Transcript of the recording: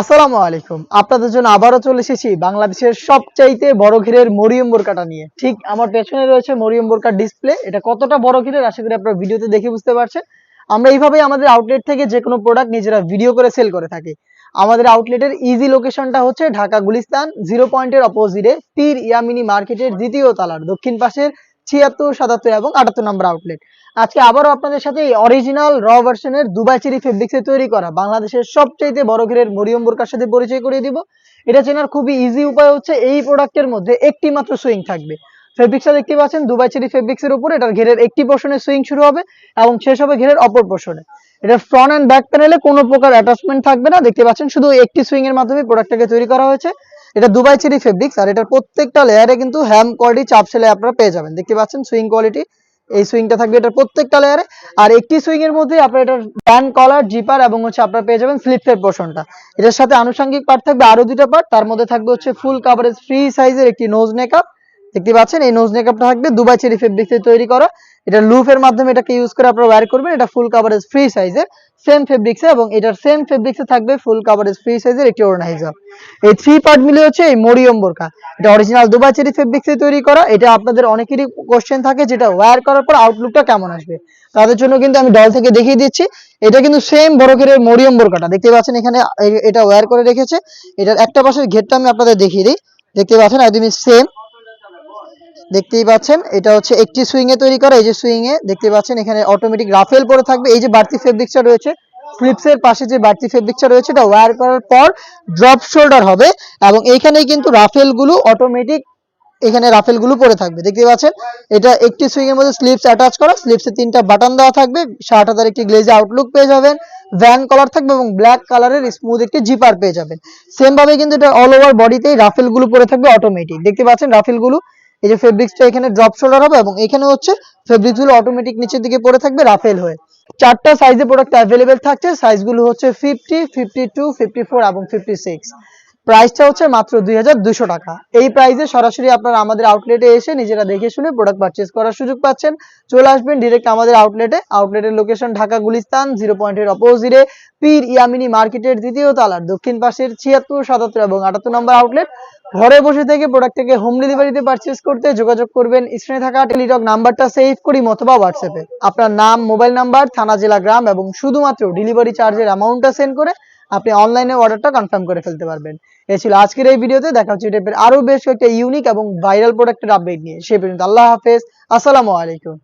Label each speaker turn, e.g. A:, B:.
A: আসসালামু আলাইকুম। আপনাদের জন্য আবারও চলে এসেছি বাংলাদেশের সবচাইতে বড় ঘিরের মরিয়ম বোরকাটা নিয়ে। ঠিক আমার পেছনে রয়েছে মরিয়ম বোরকার ডিসপ্লে এটা কতটা বড় ঘিরের আশা করি আপনারা ভিডিওতে দেখে বুঝতে পারছেন। আমরা এইভাবেই আমাদের আউটলেট থেকে যে কোনো প্রোডাক্ট নিজেরা ভিডিও করে সেল করে থাকি। আমাদের আউটলেটের ইজি লোকেশনটা হচ্ছে ঢাকা গুলিস্তান জিরো পয়েন্টের অপোজিটে পীর ইয়ামিনী মার্কেটের দ্বিতীয় তালার দক্ষিণ পাশের ছিয়াত্তর, সাতাত্তর এবং আটাত্তর নম্বর আউটলেট আজকে আবারও আপনাদের সাথে এই অরিজিনাল র ভার্সনের দুবাই চেরি ফেব্রিক্সে তৈরি করা বাংলাদেশের সবচাইতে বড় ঘেরের মরিয়ম বোরকার সাথে পরিচয় করিয়ে দিব। এটা চেনার খুবই ইজি উপায় হচ্ছে এই প্রোডাক্টের মধ্যে একটি মাত্র সুইং থাকবে। ফেব্রিক্সটা দেখতে পাচ্ছেন, দুবাই চেরি ফেব্রিক্সের উপর। এটার ঘেরের একটি পোর্শনে সুইং শুরু হবে এবং শেষ হবে ঘেরের অপর পোর্শনে এটা ফ্রন্ট অ্যান্ড ব্যাক প্যানেলে কোনো প্রকার অ্যাটাচমেন্ট থাকবে না। দেখতে পাচ্ছেন, শুধু একটি সুইং এর মাধ্যমে প্রোডাক্টটাকে তৈরি করা হয়েছে। এটা দুবাই চিরি ফেব্রিক্স আর এটার প্রত্যেকটা লেয়ারে কিন্তু হ্যাম কোয়ালিটি চাপ সেলাই আপনারা পেয়ে যাবেন। দেখতে পাচ্ছেন সুইং কোয়ালিটি এই সুইংটা থাকবে এটার প্রত্যেকটা লেয়ারে আর একটি সুইং এর মধ্যে আপনার এটার ব্যান্ড কলার জিপার এবং হচ্ছে আপনারা পেয়ে যাবেন স্লিপসের পোর্শনটা এটার সাথে আনুষঙ্গিক পার্ট থাকবে আরও দুটো পার্ট তার মধ্যে থাকবে হচ্ছে ফুল কাভারেজ ফ্রি সাইজের একটি নোজ নেকআপ দেখতে পাচ্ছেন, এই নোজ নেকআপটা থাকবে, দুবাই চেরি ফেব্রিক্স দিয়ে তৈরি করা। এটা লুফের মাধ্যমে এটাকে ইউজ করে আপনারা ওয়্যার করবেন। এটা ফুল কাভারেজ ফ্রি সাইজের সেম ফেব্রিক্সে এবং এটার সেম ফেব্রিক্সে থাকবে ফুল কাভারেজ ফ্রি সাইজের একটি হিজাব এই থ্রি পার্ট মিলে হচ্ছে এই মরিয়ম বোরকা। এটা অরিজিনাল দুবাই চেরি ফেব্রিক্সে তৈরি করা। এটা আপনাদের অনেকেরই কোশ্চেন থাকে যেটা ওয়্যার করার পর আউটলুকটা কেমন আসবে। তাদের জন্য কিন্তু আমি ডল থেকে দেখিয়ে দিচ্ছি। এটা কিন্তু সেম বড় ঘেরের মরিয়ম বোরকাটা। দেখতে পাচ্ছেন এখানে এটা ওয়্যার করে রেখেছে। এটার একটা পাশের ঘেরটা আমি আপনাদের দেখিয়ে দিই। দেখতে পাচ্ছেন একদমই সেম দেখতেই পাচ্ছেন, এটা হচ্ছে একটি সুইং এ তৈরি করা, এই যে সুইং এ দেখতে পাচ্ছেন, এখানে অটোমেটিক রাফেল পরে থাকবে, এই যে বাড়তি ফেব্রিক্সটা রয়েছে ফ্লিপস এর পাশে যে বাড়তি ফেব্রিক্সটা রয়েছে, এটা ওয়্যার করার পর ড্রপ শোল্ডার হবে, এবং এইখানেই কিন্তু রাফেলগুলো অটোমেটিক এখানে রাফেলগুলো পরে থাকবে, দেখতে পাচ্ছেন, এটা একটি সুইং এর মধ্যে স্লিপস অ্যাটাচ করা স্লিপসে তিনটা বাটন দেওয়া থাকবে, ষাট হাজার একটি গ্লেজে আউটলুক পেয়ে যাবেন ভ্যান কলার থাকবে এবং ব্ল্যাক কালারের স্মুথ একটি জিপার পেয়ে যাবেন সেম ভাবে কিন্তু এটা অল ওভার বডিতেই রাফেলগুলো পরে থাকবে অটোমেটিক দেখতে পাচ্ছেন রাফেলগুলো এই যে ফেব্রিক্সটা এখানে ড্রপ শোল্ডার হবে এবং এখানে হচ্ছে ফেব্রিক্সগুলো অটোমেটিক নিচের দিকে পড়ে থাকবে, রাফেল হয়ে। চারটা সাইজে প্রোডাক্ট অ্যাভেলেবেল থাকছে সাইজগুলো হচ্ছে fifty fifty two fifty four এবং ফিফটি সিক্স প্রাইসটা হচ্ছে মাত্র দুই হাজার দুশো টাকা। এই প্রাইসে সরাসরি আপনারা আমাদের আউটলেটে এসে নিজেরা দেখে শুনে প্রোডাক্ট পারচেজ করার সুযোগ পাচ্ছেন। চলে আসবেন ডিরেক্ট আমাদের আউটলেটে আউটলেটের লোকেশন ঢাকা গুলিস্তান জিরো পয়েন্টের অপোজিটে পীর ইয়ামিনী মার্কেটের দ্বিতীয় তালার দক্ষিণ পাশের ছিয়াত্তর, সাতাত্তর এবং আটাত্তর নম্বর আউটলেট ঘরে বসে থেকে প্রোডাক্টটাকে হোম ডেলিভারিতে পারচেজ করতে যোগাযোগ করবেন। স্ক্রিনে থাকা টেলিটক নাম্বারটা সেভ করি অথবা হোয়াটসঅ্যাপে আপনার নাম মোবাইল নাম্বার থানা, জেলা, গ্রাম এবং শুধুমাত্র ডেলিভারি চার্জের অ্যামাউন্টটা সেন্ড করে আপনি অনলাইনে অর্ডারটা কনফার্ম করে ফেলতে পারবেন। এ ছিল আজকের এই ভিডিওতে। দেখা হচ্ছে টাইপের আরও বেশ কয়েকটা ইউনিক এবং ভাইরাল প্রোডাক্টের আপডেট নিয়ে। সে পর্যন্ত আল্লাহ হাফেজ। আসসালামু আলাইকুম।